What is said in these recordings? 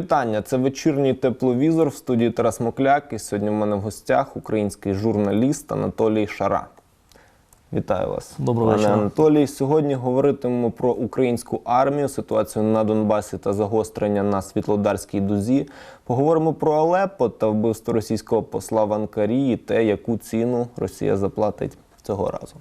вітання. Це вечірній тепловізор в студії Тарас Мокляк. І сьогодні в мене в гостях український журналіст Анатолій Шара. Вітаю вас, Доброго пане вечора. Анатолій. Сьогодні говоритимемо про українську армію, ситуацію на Донбасі та загострення на Світлодарській дузі. Поговоримо про Алеппо та вбивство російського посла в Анкарі і те, яку ціну Росія заплатить цього разу.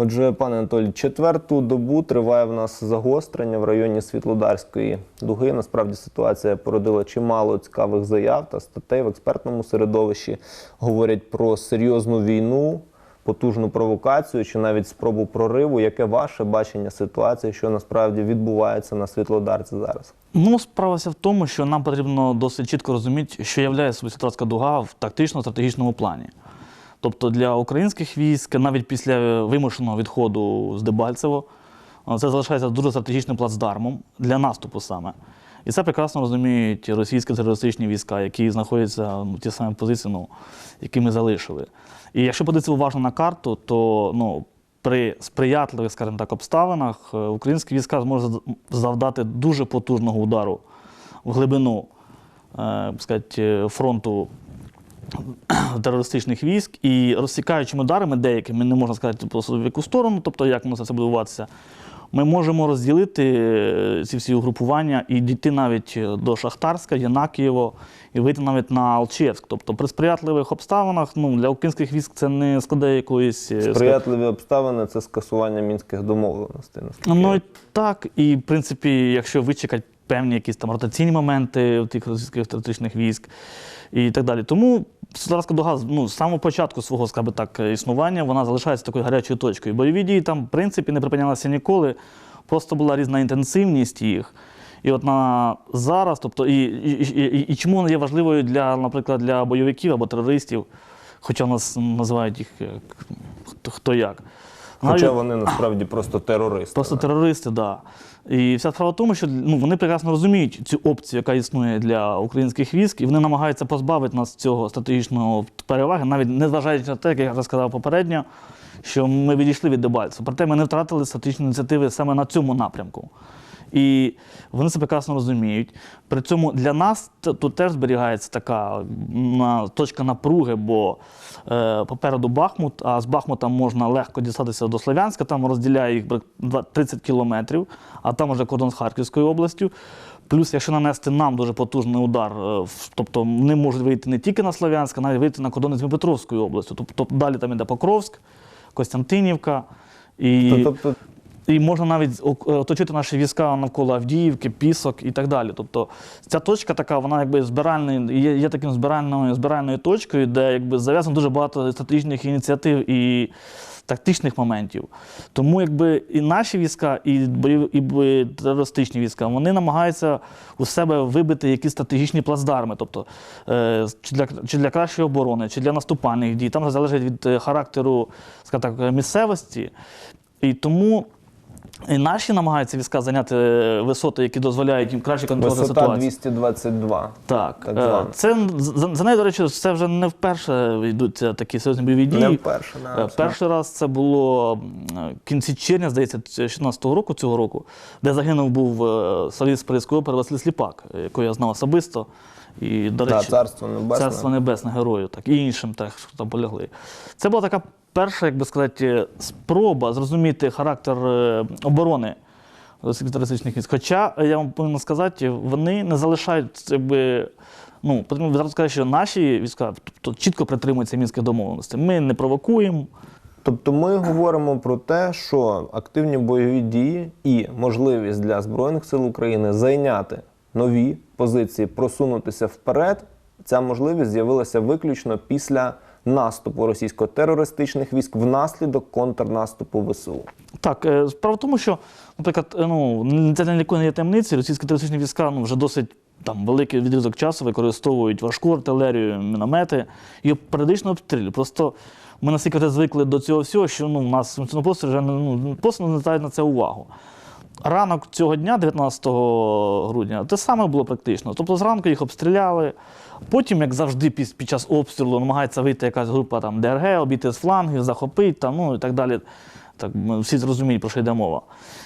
Отже, пане Анатолій, четверту добу триває в нас загострення в районі Світлодарської дуги. Насправді ситуація породила чимало цікавих заяв та статей в експертному середовищі. Говорять про серйозну війну, потужну провокацію чи навіть спробу прориву. Яке ваше бачення ситуації, що насправді відбувається на Світлодарці зараз? Ну, справа вся в тому, що нам потрібно досить чітко розуміти, що являє собою Світлодарська дуга в тактично-стратегічному плані. Тобто для українських військ, навіть після вимушеного відходу з Дебальцево, це залишається дуже стратегічним плацдармом для наступу саме. І це прекрасно розуміють російські терористичні війська, які знаходяться ну, в ті самі позиції, ну, які ми залишили. І якщо подивитися уважно на карту, то ну, при сприятливих, скажімо так, обставинах е, українські війська зможуть завдати дуже потужного удару в глибину е, сказати, фронту терористичних військ і розсікаючими ударами деякими, не можна сказати просто в яку сторону, тобто як воно це буде відбуватися, ми можемо розділити е, ці всі угрупування і дійти навіть до Шахтарська, Янакієво і вийти навіть на Алчевськ. Тобто при сприятливих обставинах ну, для українських військ це не складає якоїсь е, Сприятливі обставини це скасування мінських домовленостей. наскільки Ну і так, і в принципі, якщо вичекати певні якісь там ротаційні моменти тих російських терористичних військ і так далі. Тому Світлодарська дуга ну, з самого початку свого скажімо так, існування вона залишається такою гарячою точкою. Бойові дії там, в принципі, не припинялися ніколи, просто була різна інтенсивність їх. І от на зараз, тобто, і, і, і, і, чому вона є важливою для, наприклад, для бойовиків або терористів, хоча нас називають їх хто, хто як. Хоча вони насправді просто терористи. Просто терористи, так. Да. І вся справа в тому, що ну, вони прекрасно розуміють цю опцію, яка існує для українських військ, і вони намагаються позбавити нас цього стратегічного переваги, навіть не зважаючи на те, як я вже сказав попередньо, що ми відійшли від Дебальцеву. Проте ми не втратили стратегічні ініціативи саме на цьому напрямку. І вони це прекрасно розуміють. При цьому для нас тут теж зберігається така точка напруги, бо е, попереду Бахмут, а з Бахмута можна легко дістатися до Слов'янська, там розділяє їх 30 кілометрів, а там вже кордон з Харківською областю. Плюс, якщо нанести нам дуже потужний удар, е, тобто вони можуть вийти не тільки на Слов'янськ, а навіть вийти на кордон з Дніпропетровською областю. Тобто далі там іде Покровськ, Костянтинівка. І... Тобто І можна навіть е, оточити наші війська навколо Авдіївки, Пісок і так далі. Тобто ця точка така, вона якби збиральною, є, є таким збиральною, збиральною точкою, де якби зав'язано дуже багато стратегічних ініціатив і тактичних моментів. Тому якби і наші війська, і бойові, і терористичні війська, вони намагаються у себе вибити якісь стратегічні плацдарми, тобто е, чи для, чи для кращої оборони, чи для наступальних дій. Там залежить від е, характеру, скажімо так, місцевості. І тому і наші намагаються війська зайняти е, висоти, які дозволяють їм краще контролювати висота ситуацію. 222. Так, так е, звана. це за, за нею, до речі, це вже не вперше йдуться такі серйозні бойові дії. Не вперше, да, Е. Перший раз це було в кінці червня, здається, 2016 року цього року, де загинув був е, соліст Паризької опери Василь Сліпак, е, якого я знав особисто. І, до Да, царство небесне. Царство небесне герою, так, і іншим, так, що там полягли. Це була така перша, як би сказати, спроба зрозуміти характер е, оборони терористичних військ. Хоча, е, я вам повинен сказати, вони не залишають, якби. Ну, потрібно відразу сказати, що наші війська тобто, чітко притримуються мінських домовленостей. Ми не провокуємо. Тобто ми говоримо про те, що активні бойові дії і можливість для Збройних сил України зайняти нові позиції, просунутися вперед. Ця можливість з'явилася виключно після наступу російсько-терористичних військ внаслідок контрнаступу ВСУ. Так, е, справа в тому, що, наприклад, е, ну, це не є таємниці, російські терористичні війська ну, вже досить там, великий відрізок часу використовують важку артилерію, міномети і періодично обстрілюють. Просто ми настільки звикли до цього всього, що ну, у нас просторі вже ну, просто не звертають на це увагу. Ранок цього дня, 19 грудня, те саме було практично. Тобто зранку їх обстріляли. Потім, як завжди, під, час обстрілу намагається вийти якась група там, ДРГ, обійти з флангів, захопити там, ну, і так далі. Так всі зрозуміють, про що йде мова.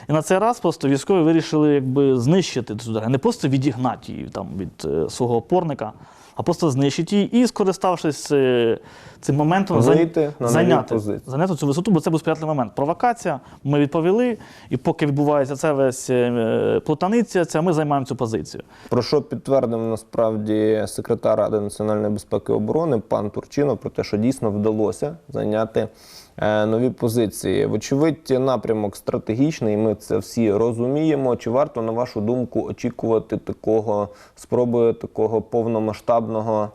І на цей раз просто військові вирішили якби знищити цю ДРГ, не просто відігнати її там, від е, свого опорника, а просто знищить її і, скориставшись е, цим моментом, Вийти на зайняти, зайняти цю висоту, бо це був сприятливий момент. Провокація, ми відповіли, і поки відбувається це весь е, плутаниця, це ми займаємо цю позицію. Про що підтвердив насправді секретар Ради національної безпеки і оборони пан Турчинов про те, що дійсно вдалося зайняти нові позиції. Вочевидь, напрямок стратегічний, ми це всі розуміємо. Чи варто, на вашу думку, очікувати такого спроби такого повномасштабного?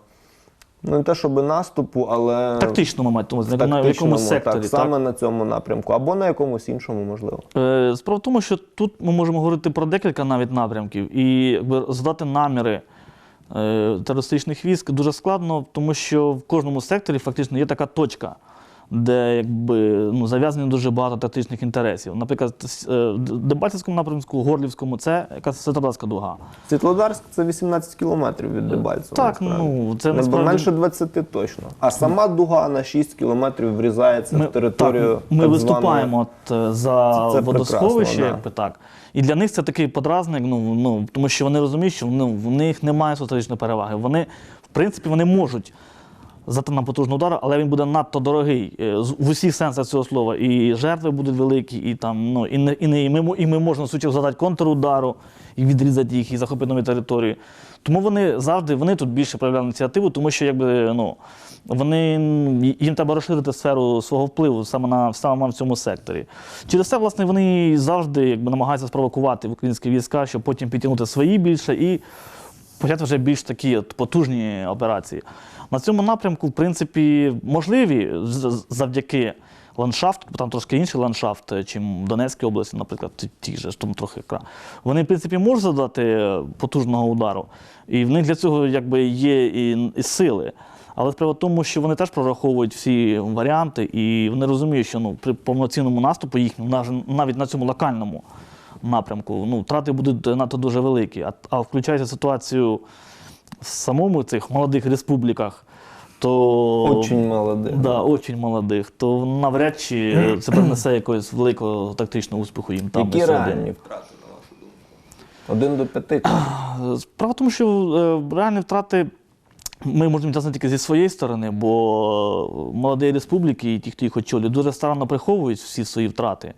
Ну, не те, щоб наступу, але Тактичному мать, в на якому секторі. так, так? саме на цьому напрямку, або на якомусь іншому, можливо. Е, Справа в тому, що тут ми можемо говорити про декілька навіть напрямків, і якби задати наміри е, терористичних військ дуже складно, тому що в кожному секторі фактично є така точка, де якби ну, зав'язані дуже багато тактичних інтересів. Наприклад, е, в Дебальцевському напрямку, Горлівському це якась Світлодарська дуга. Світлодарськ це 18 кілометрів від Дебальцева. Так, насправді. ну це насправді... менше 20 точно. А сама дуга на 6 кілометрів врізається в територію. Так, ми так виступаємо от, е, за Це водосховище, да. якби так. І для них це такий подразник, ну, ну, тому що вони розуміють, що ну, в них немає стратегічної переваги. Вони, в принципі, вони можуть зати нам потужний удар, але він буде надто дорогий е, в усіх сенсах цього слова. І жертви будуть великі, і там, ну, і, не, і, не, і, ми, і ми можемо сучок задати контрудару і відрізати їх, і захопити нові території. Тому вони завжди вони тут більше проявляли ініціативу, тому що якби, ну, вони, їм треба розширити сферу свого впливу саме на саме в цьому секторі. Через це, власне, вони завжди якби, намагаються спровокувати українські війська, щоб потім підтягнути свої більше і почати вже більш такі от потужні операції. На цьому напрямку, в принципі, можливі завдяки ландшафту, бо там трошки інший ландшафт, е, чим в Донецькій області, наприклад, ті- ж там трохи кра. Вони, в принципі, можуть задати е, потужного удару, і в них для цього якби є і, і сили. Але справа в тому, що вони теж прораховують всі варіанти, і вони розуміють, що ну, при повноцінному наступу їхньому, навіть на цьому локальному напрямку, ну, втрати будуть надто дуже великі. А, а включається ситуацію самому цих молодих республіках, то Очень молодих. Да, очень молодих, то навряд чи це принесе якогось великого тактичного успіху їм там. Які реальні втрати, на вашу думку? Один до п'яти. Справа в тому, що е, реальні втрати ми можемо відтягнути тільки зі своєї сторони, бо молоді республіки і ті, хто їх очолює, дуже старанно приховують всі свої втрати.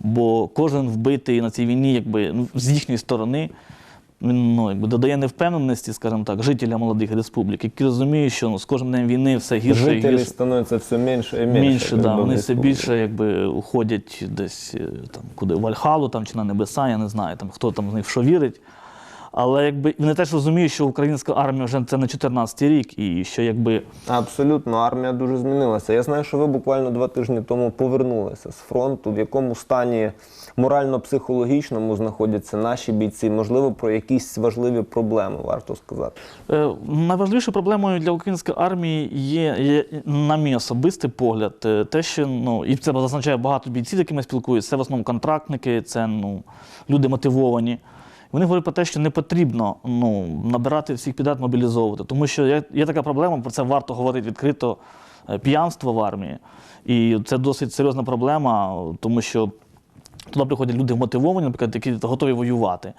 Бо кожен вбитий на цій війні, якби ну, з їхньої сторони, він ну, якби додає невпевненості, скажімо так, жителям молодих республік, які розуміють, що ну, з кожним днем війни все гірше і Жителі гірше. становиться все менше і менше. Менше, да, вони все більше якби уходять десь е, там куди в Вальхалу там чи на небеса, я не знаю, там хто там з них в що вірить. Але якби вони теж розуміють, що українська армія вже це не 14-й рік, і що якби Абсолютно, армія дуже змінилася. Я знаю, що ви буквально два тижні тому повернулися з фронту. В якому стані морально-психологічному знаходяться наші бійці? Можливо, про якісь важливі проблеми варто сказати. Е, Найважливішою проблемою для української армії є, є, на мій особистий погляд, е, те, що ну, і це зазначає багато бійців, з якими спілкуюся, це в основному контрактники, це ну, люди мотивовані. Вони говорять про те, що не потрібно ну, набирати всіх підряд, мобілізовувати. Тому що є, є така проблема, про це варто говорити відкрито е, п'янство в армії. І це досить серйозна проблема, тому що Туди приходять люди мотивовані, наприклад, які готові воювати.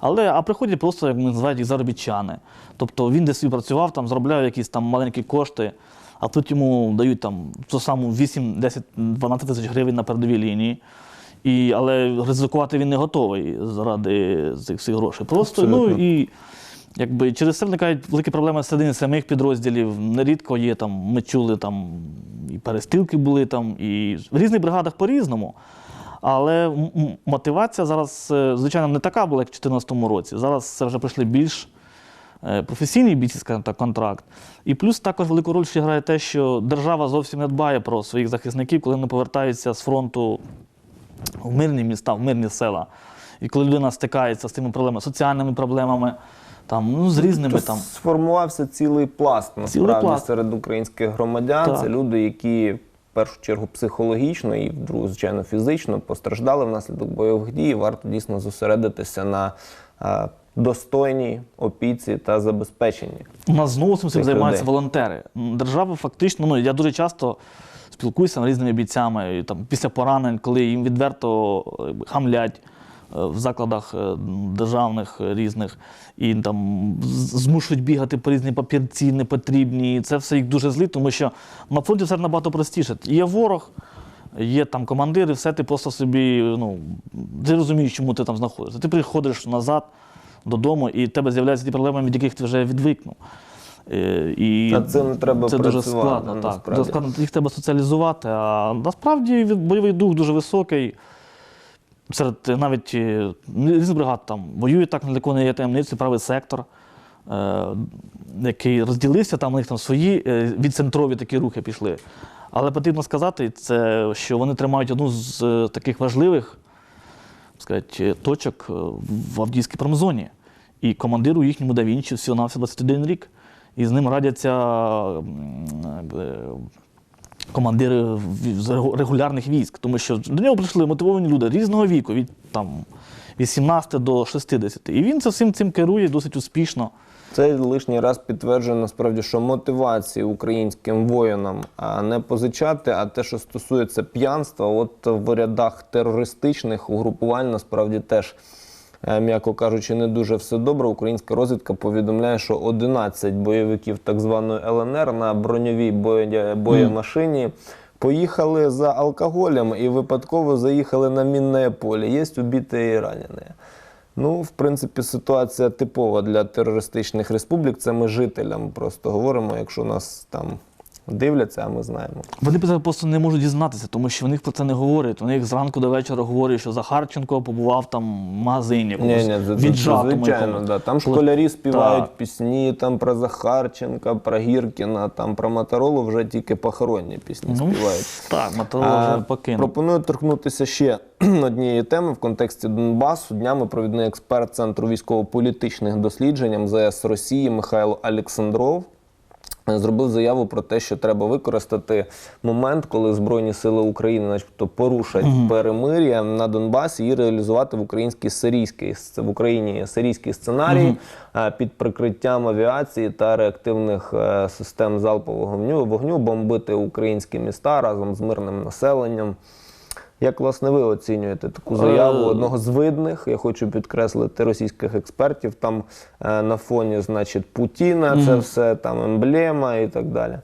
Але а приходять просто, як ми називають їх заробітчани. Тобто він десь працював, там заробляв якісь там маленькі кошти, а тут йому дають там ту саму 8, 10, 12 тисяч гривень на передовій лінії. І, але ризикувати він не готовий заради цих всіх грошей. Просто ну і якби через це виникають великі проблеми всередині самих підрозділів. Нерідко є там, ми чули там і перестрілки були там, і в різних бригадах по-різному. Але мотивація зараз, е, звичайно, не така була, як в 2014 році. Зараз це вже прийшли більш е, професійні бійці, скажімо так, контракт. І плюс також велику роль ще грає те, що держава зовсім не дбає про своїх захисників, коли вони повертаються з фронту в мирні міста, в мирні села. І коли людина стикається з тими проблемами, соціальними проблемами, там, ну, з різними То там. сформувався цілий пласт насправді пласт. серед українських громадян. Так. Це люди, які в першу чергу психологічно і в другу, звичайно, фізично постраждали внаслідок бойових дій. Варто дійсно зосередитися на е, достойній опіці та забезпеченні. У нас знову цим займаються людей. волонтери. Держава фактично, ну я дуже часто спілкуюся з різними бійцями там, після поранень, коли їм відверто е, хамлять е, в закладах е, державних різних і там змушують бігати по різні папірці непотрібні. І це все їх дуже злить, тому що на фронті все набагато простіше. Є ворог, є там командири, все ти просто собі, ну, ти розумієш, чому ти там знаходишся. Ти приходиш назад додому, і в тебе з'являються ті проблеми, від яких ти вже відвикнув. Е, І Над цим треба це дуже складно. Так. насправді. Дуже складно їх треба соціалізувати. А насправді бойовий дух дуже високий. Серед навіть е, різних бригад там воюють так недалеко не є таємниці, правий сектор, е, який розділився, там у них там свої е, відцентрові такі рухи пішли. Але потрібно сказати, це, що вони тримають одну з е, таких важливих сказати, точок в Авдіївській промзоні. І командиру їхньому да Вінчі всього на 21 рік. І з ним радяться командири з регулярних військ, тому що до нього прийшли мотивовані люди різного віку, від там, 18 до 60. І він всім цим керує досить успішно. Це лишній раз підтверджує насправді, що мотивації українським воїнам не позичати, а те, що стосується п'янства, от в рядах терористичних угрупувань насправді теж. Е, М'яко кажучи, не дуже все добре. Українська розвідка повідомляє, що 11 бойовиків так званої ЛНР на броньовій боємашині поїхали за алкоголем і випадково заїхали на мінне поле. Є убиті і ранені. Ну, в принципі, ситуація типова для терористичних республік. Це ми жителям просто говоримо, якщо нас там дивляться, а ми знаємо. Вони просто не можуть дізнатися, тому що вони про це не говорять. Вони зранку до вечора говорять, що Захарченко побував там в магазині. Ні, ні, віджатому звичайно. Да. Там школярі співають Так. пісні там про Захарченка, про Гіркіна, там про Моторолу вже тільки похоронні пісні Ну, співають. так, Моторола А, вже покинув. Пропоную торкнутися ще однієї теми в контексті Донбасу. Днями провідний експерт Центру військово-політичних досліджень МЗС Росії Михайло Олександров зробив заяву про те, що треба використати момент, коли Збройні сили України, начебто, порушать перемир'я на Донбасі і реалізувати в український сирійський с- в Україні сирійський сценарій е, під прикриттям авіації та реактивних е, систем залпового вогню, вогню бомбити українські міста разом з мирним населенням. Як власне ви оцінюєте таку заяву Е, одного з видних, я хочу підкреслити російських експертів, там е, на фоні, значить, Путіна, це все там емблема і так далі.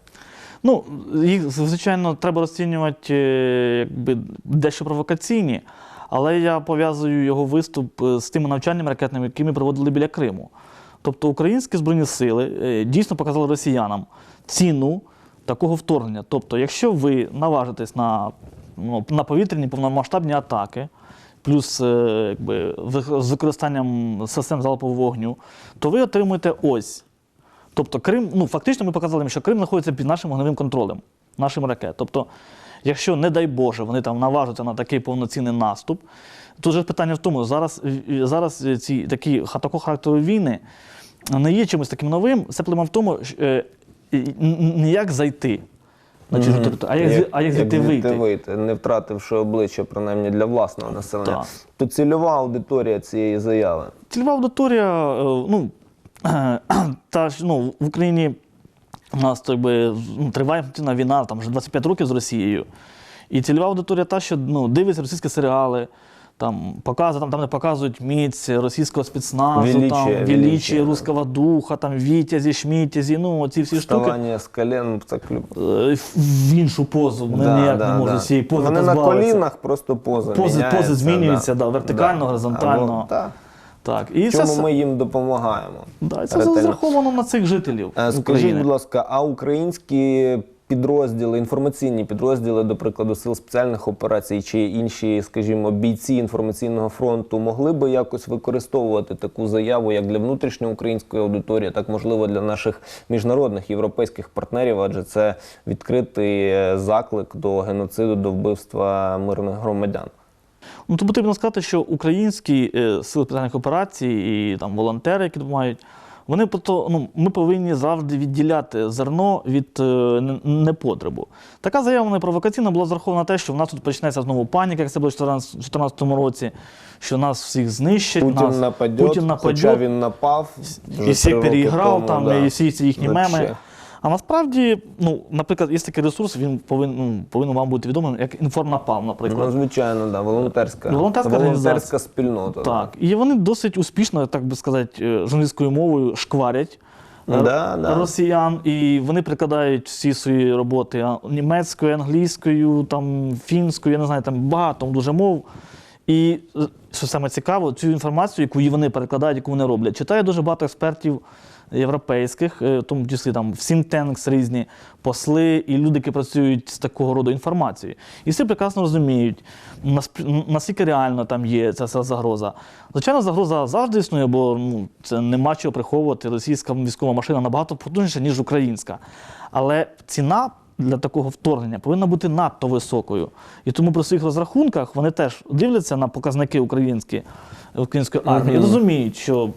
Ну, їх, звичайно, треба розцінювати е, якби, дещо провокаційні, але я пов'язую його виступ е, з тими навчаннями ракетними, які ми проводили біля Криму. Тобто українські збройні сили дійсно показали росіянам ціну такого вторгнення. Тобто, якщо ви наважитесь на, ну, на повітряні повномасштабні атаки, плюс е, якби, з використанням систем залпового вогню, то ви отримуєте ось. Тобто Крим, ну фактично ми показали, що Крим знаходиться під нашим вогневим контролем, нашим ракет. Тобто, якщо, не дай Боже, вони там наважаться на такий повноцінний наступ, то вже питання в тому, зараз, е, зараз ці такі такого характеру війни не є чимось таким новим. Це проблема в тому, що, е, і- н- не як зайти на чужу територію, а як, зі- а як звідти вийти. вийти, не втративши обличчя, принаймні для власного населення. Так. То цільова аудиторія цієї заяви. Цільова аудиторія, е, ну, та ж, ну, в Україні у нас так би, ну, триває інформаційна війна там, вже 25 років з Росією. І цільова аудиторія та, що ну, дивиться російські серіали, там, показує, там, там де показують міць російського спецназу, Величие, там, величие, русского духа, там, вітязі, шмітязі, ну, ці всі штуки. З колен, клюб. Е, В іншу позу. Вони ніяк не можуть з цієї пози Вони на колінах просто поза Пози- пози змінюються, да, вертикально, горизонтально. Або, так. Так. І чому це, ми їм допомагаємо. да, це розраховано на цих жителів. Е, Скажіть, України. будь ласка, а українські підрозділи, інформаційні підрозділи, до прикладу, сил спеціальних операцій чи інші, скажімо, бійці інформаційного фронту могли би якось використовувати таку заяву як для внутрішньоукраїнської аудиторії, так можливо для наших міжнародних європейських партнерів, адже це відкритий е, заклик до геноциду, до вбивства мирних громадян. Ну, то потрібно сказати, що українські е, сили спеціальних операцій і там волонтери, які допомагають, вони ну, ми повинні завжди відділяти зерно від е, непотребу. Така заява не провокаційна була зрахована на те, що в нас тут почнеться знову паніка, як це було в 2014 році, що нас всіх знищать. Путін нас, нападет, Путін хоча він напав. і всіх переіграв тому, там, да. і всі ці їхні Вообще. меми. А насправді, ну, наприклад, є такий ресурс, він повинен, ну, повинен вам бути відомим, як інформнапал, наприклад. Ну, звичайно, да, волонтерська, Волонтерська волонтерська спільнота. Так, і вони досить успішно, так би сказати, е, журналістською мовою шкварять е, Да, да. росіян, і вони прикладають всі свої роботи німецькою, англійською, там, фінською, я не знаю, там багато дуже мов. І е, що саме цікаво, цю інформацію, яку вони перекладають, яку вони роблять, читає дуже багато експертів європейських, е, в тому числі там в Сінтенкс різні посли і люди, які працюють з такого роду інформацією. І всі прекрасно розуміють, наскільки реально там є ця, ця загроза. Звичайно, загроза завжди існує, бо ну, це нема чого приховувати. Російська військова машина набагато потужніша, ніж українська. Але ціна для такого вторгнення повинна бути надто високою. І тому при своїх розрахунках вони теж дивляться на показники українські, української армії, і розуміють, що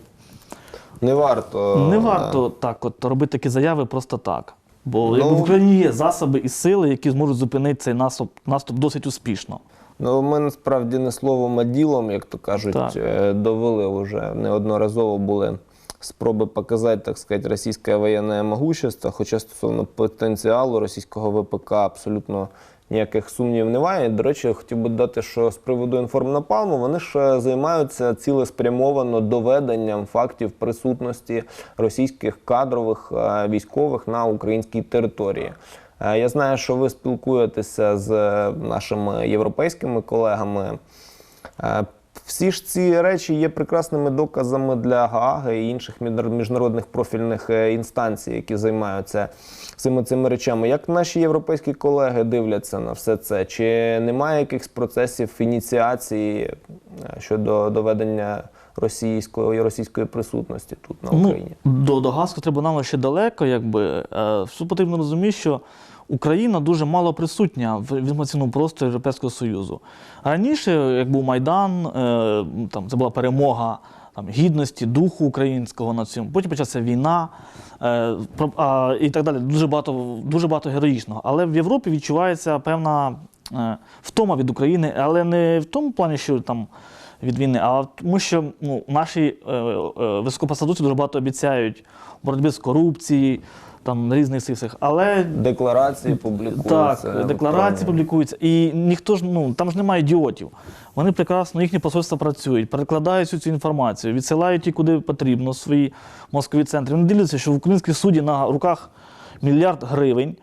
Не варто. не да. варто так от робити такі заяви просто так. Бо Ну- в Україні є засоби і сили, які зможуть зупинити цей наступ, наступ досить успішно. Ну, ми насправді не словом, а ділом, як то кажуть, Так. е, довели вже неодноразово були спроби показати, так сказати, російське воєнне могущество, хоча стосовно потенціалу російського ВПК абсолютно ніяких сумнівів немає. До речі, хотів би додати, що з приводу інформнапалму вони ж е, займаються цілеспрямовано доведенням фактів присутності російських кадрових е, військових на українській території. Е, Я знаю, що ви спілкуєтеся з е, нашими європейськими колегами. Всі ж ці речі є прекрасними доказами для Гааги і інших міжнар- міжнародних профільних е, інстанцій, які займаються всіми цими речами. Як наші європейські колеги дивляться на все це? Чи немає якихось процесів ініціації е, щодо доведення російської російської присутності тут на Україні? Ну, до, до Гаазького трибуналу ще далеко, якби. Е, Все потрібно розуміти, що Україна дуже мало присутня в інформаційному просторі Європейського Союзу. Раніше, як був Майдан, е, там, це була перемога там, гідності, духу українського на цьому. Потім почалася війна е, і так далі. Дуже багато, дуже багато героїчного. Але в Європі відчувається певна е, втома від України, але не в тому плані, що там від війни, а тому, що ну, наші е, е, високопосадовці дуже багато обіцяють у боротьбі з корупцією, там на різних сисах. Але Декларації публікуються. так, декларації публікуються, і ніхто ж ну там ж немає ідіотів. Вони прекрасно, їхні посольства працюють, перекладають всю цю інформацію, відсилають її куди потрібно, свої мозкові центри. Вони дивляться, що в українській суді на руках мільярд гривень.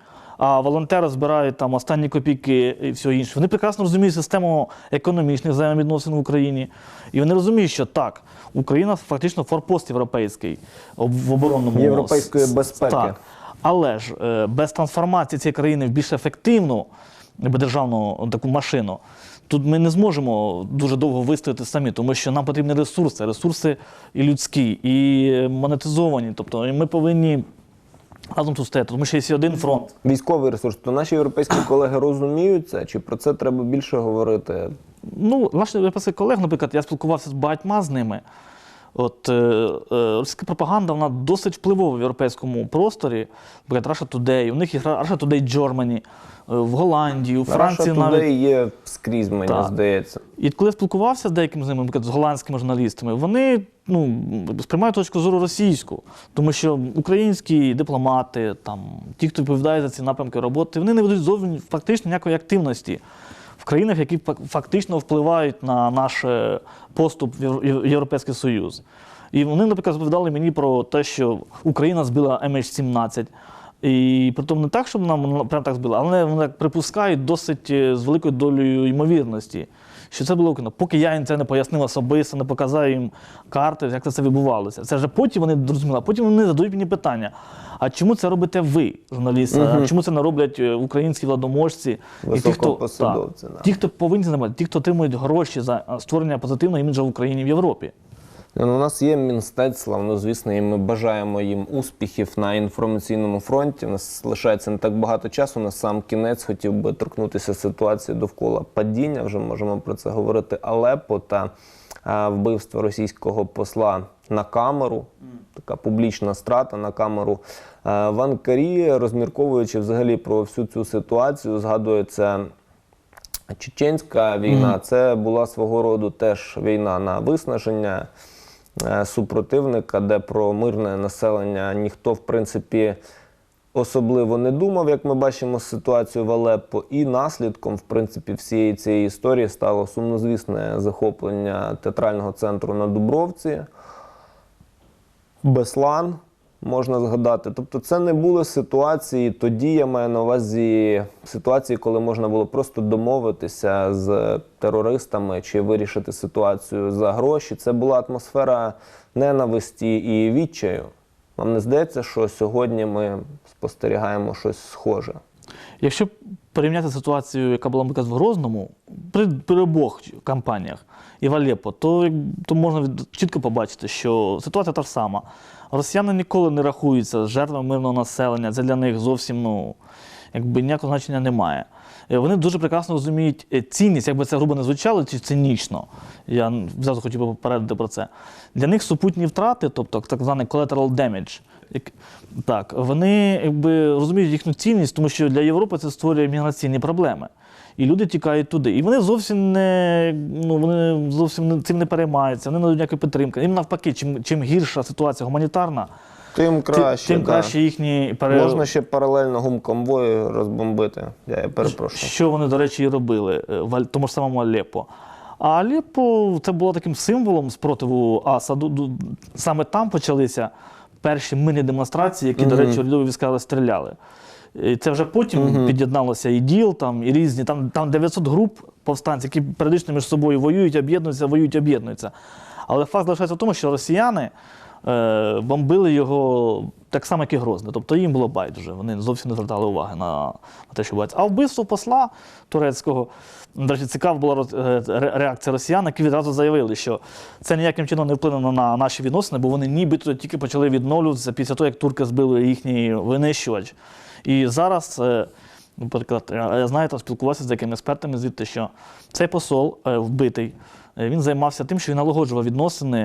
А волонтери збирають там останні копійки і все інше. Вони прекрасно розуміють систему економічних взаємовідносин в Україні. І вони розуміють, що так, Україна фактично форпост європейський в оборонному Європейської безпеки. Так. Але ж е, без трансформації цієї країни в більш ефективну державну таку машину, тут ми не зможемо дуже довго вистояти самі, тому що нам потрібні ресурси, ресурси і людські, і монетизовані. Тобто і ми повинні разом стояти, тому що є один фронт. Військовий ресурс, то наші європейські колеги розуміють це, чи про це треба більше говорити? Ну, наші європейські колеги, наприклад, я спілкувався з багатьма з ними. От е, е, російська пропаганда вона досить впливова в європейському просторі. Наприклад, Russia Today, у них є Russia Today Germany, е, в Голландії, у Франції Раша навіть. є скрізь, мені Так. здається. І коли я спілкувався з деякими з ними, наприклад, з голландськими журналістами, вони ну, сприймають точку зору російську, тому що українські дипломати, там, ті, хто відповідає за ці напрямки роботи, вони не ведуть зовні фактично ніякої активності в країнах, які фак- фактично впливають на наш е, поступ в Європейський Союз. І вони, наприклад, розповідали мені про те, що Україна збила MH17. І притом не так, щоб нам прямо так збили, але вони так припускають досить е, з великою долею ймовірності, що це було. Поки я їм це не пояснив особисто, не показав їм карти, як це все відбувалося. Це вже потім вони зрозуміли, а потім вони задають мені питання: а чому це робите ви, журналісти? А чому це не роблять е, українські владоможці? І ті, хто, та, ті, хто повинні знімати, ті, хто отримують гроші за створення позитивного іміджа в Україні в Європі. Ну, у нас є Мінстець, славно, звісно, і ми бажаємо їм успіхів на інформаційному фронті. У нас лишається не так багато часу. На сам кінець хотів би торкнутися ситуації довкола падіння. Вже можемо про це говорити. Алепо та вбивство російського посла на камеру. Така публічна страта на камеру. В Анкарі, розмірковуючи взагалі про всю цю ситуацію, згадується Чеченська війна це була свого роду теж війна на виснаження супротивника, де про мирне населення ніхто, в принципі, особливо не думав, як ми бачимо ситуацію в Алеппо. І наслідком, в принципі, всієї цієї історії стало сумнозвісне захоплення театрального центру на Дубровці. Беслан можна згадати. Тобто, це не були ситуації. Тоді я маю на увазі ситуації, коли можна було просто домовитися з терористами чи вирішити ситуацію за гроші. Це була атмосфера ненависті і відчаю. Вам не здається, що сьогодні ми спостерігаємо щось схоже? Якщо порівняти ситуацію, яка була наприклад, в Грозному, при, при обох кампаніях і в Алеппо, то, то можна чітко побачити, що ситуація та ж сама. Росіяни ніколи не рахуються жертвами мирного населення. Це для них зовсім ну, якби ніякого значення немає. Е, Вони дуже прекрасно розуміють е, цінність, якби це грубо не звучало чи цинічно. Я зразу хотів би попередити про це. Для них супутні втрати, тобто так званий collateral damage, так, вони якби розуміють їхню цінність, тому що для Європи це створює міграційні проблеми. І люди тікають туди. І вони зовсім не ну вони зовсім цим не переймаються, вони не дають ніякої підтримки. Їм навпаки, чим, чим гірша ситуація гуманітарна, Тим краще. тим да. краще їхні пере... Можна ще паралельно гумконвої розбомбити. Я, я перепрошую. Що вони, до речі, і робили е, в тому ж самому Алеппо. А Алеппо це було таким символом спротиву Асаду. Саме там почалися перші мирні демонстрації, які, до речі, урядові війська розстріляли. І це вже потім під'єдналося і ДІЛ, там, і різні. Там, там 900 груп повстанців, які періодично між собою воюють, об'єднуються, воюють, об'єднуються. Але факт залишається в тому, що росіяни бомбили його так само, як і Грозне. Тобто їм було байдуже. Вони зовсім не звертали уваги на, на те, що відбувається. А вбивство посла турецького, до речі, цікава була е, ре- реакція росіян, які відразу заявили, що це ніяким чином не вплине на наші відносини, бо вони нібито тільки почали відновлюватися після того, як турки збили їхній винищувач. І зараз. е, Наприклад, я знаю, спілкувався з деякими експертами звідти, що цей посол е, вбитий, е, він займався тим, що він налагоджував відносини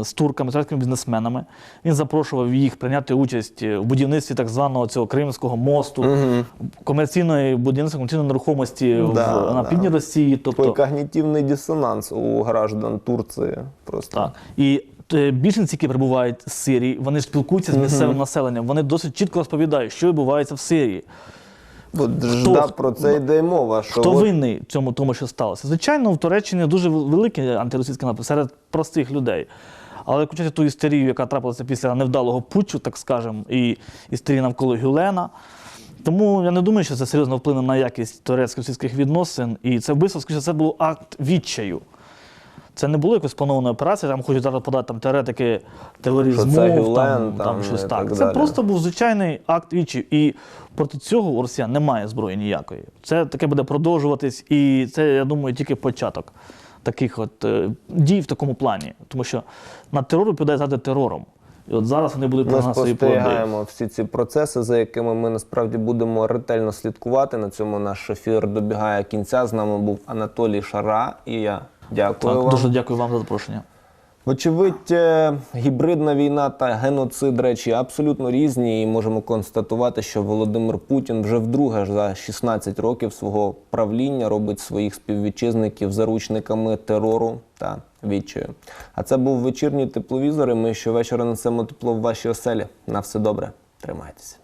е, з турками, з турецькими бізнесменами. Він запрошував їх прийняти участь е, в будівництві так званого цього Кримського мосту, комерційної будівництва комерційної нерухомості в- Да, на да. півдні Росії. Тобто, Когнітивний дисонанс у граждан Турції. Просто. Так. І е, біженці, які прибувають з Сирії, вони ж спілкуються з місцевим населенням. Вони досить чітко розповідають, що відбувається в Сирії. От да, про це йде мова. Що Хто от- винний в цьому, тому, що сталося? Звичайно, в Туреччині дуже великий антиросійський напад серед простих людей. Але включати ту істерію, яка трапилася після невдалого путчу, так скажемо, і істерії навколо Гюлена. Тому я не думаю, що це серйозно вплине на якість турецько-російських відносин. І це вбивство, скоріше, це було акт відчаю. Це не було якось планованої операції, там хочуть зараз подати там, теоретики тероризму, це там, Гюлен, там, там, щось і так. так Це далі. просто був звичайний акт відчаю. І проти цього у росіян немає зброї ніякої. Це таке буде продовжуватись, і це, я думаю, тільки початок таких от е, дій в такому плані. Тому що на терор відповідає завжди терором. І от зараз вони будуть нас свої плоди. спостерігаємо всі ці процеси, за якими ми насправді будемо ретельно слідкувати. На цьому наш ефір добігає кінця. З нами був Анатолій Шара, і я дякую Так, вам. дуже дякую вам за запрошення. Вочевидь, е, гібридна війна та геноцид речі абсолютно різні, і можемо констатувати, що Володимир Путін вже вдруге за 16 років свого правління робить своїх співвітчизників заручниками терору та відчаю. А це був вечірній тепловізор. і Ми щовечора несемо тепло в ваші оселі. На все добре, тримайтеся.